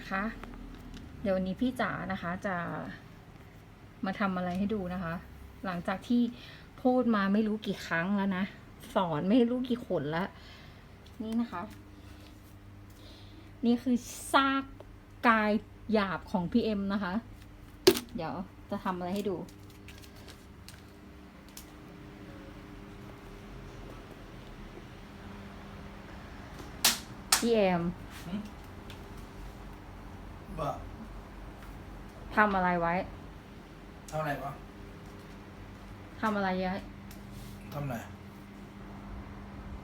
นะคะ เดี๋ยววันนี้พี่จ๋านะคะจะมาทำอะไรให้ดูนะคะ หลังจากที่พูดมาไม่รู้กี่ครั้งแล้วนะสอนไม่รู้กี่ขนแล้ว นี่นะคะ นี่คือซากกายหยาบของพี่เอ็มนะคะ เดี๋ยวจะทำอะไรให้ดูพี่เอ็ม บ่าทำอะไรไว้ทำอะไรวะทำอะไรเยอะทำอะไร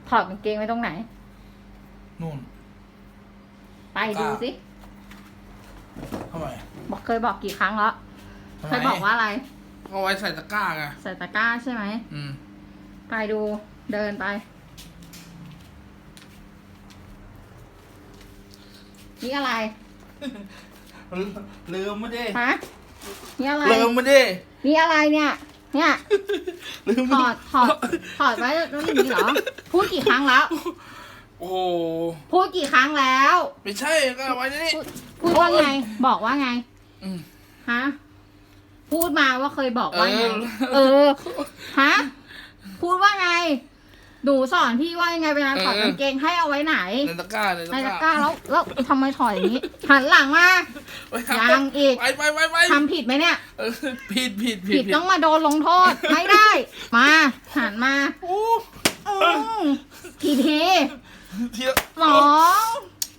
ถอดกางเกงไว้ตรงไหน นู่น ไปดูสิทำไมบอกเคยบอกกี่ครั้งแล้วทำเคไมยบอกว่าอะไรเอาไว้ใส่ตะกร้าไงใส่ตะกร้าใช่ไหมอืมไปดูเดินไปนี่อะไร ลืมไม่ได้ฮะนี่อะไร ลืมไม่ได้นี่อะไรเนี่ย เนี่ย ลืมถอด ถอด ถอดไว้แล้วอย่างนี้เหรอ พูดกี่ครั้งแล้ว โอ้โหพูดกี่ครั้งแล้ว ไม่ใช่ก็เอาไว้นี่ พูดพูดว่าไง บอกว่าไงอืมฮะ พูดมาว่าเคยบอกว่าไง เออเออฮะพูดว่าไง หนูสอนพี่ว่ายังไงเวลาถอดเออกางเกงให้เอาไว้ไหนในตะกร้าในในตะตะกกร้าร้าแล้วแล้วทำไมถอยอย่างนี้ หันหลังมาไปครับยังอีก ไปไปไปไปทำผิดไหมเนี่ย เออผิดผิดผิผิดดต้องมาโดนลงโทษ ไม่ได้ มาหันมาโอ้อืมทีทีเทียสอง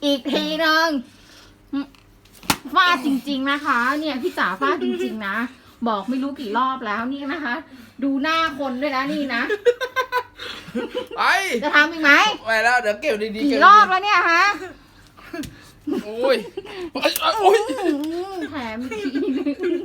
อีกทีหนึ่งฟาดจริง ๆนะคะ เนี่ยพี่จ๋าฟาดจริง ๆ นะ บอกไม่รู้กี่รอบแล้วนี่นะคะ ดูหน้าคนด้วยนะนี่นะ ไปจะทำอีกไหมไปแล้วเดี๋ยวเก็บดีๆกี่เก็บรอบดีแล้วเนี่ยฮะๆโอ้ยโอ้ยโอ้ยอืมแถมอีกทีหนึง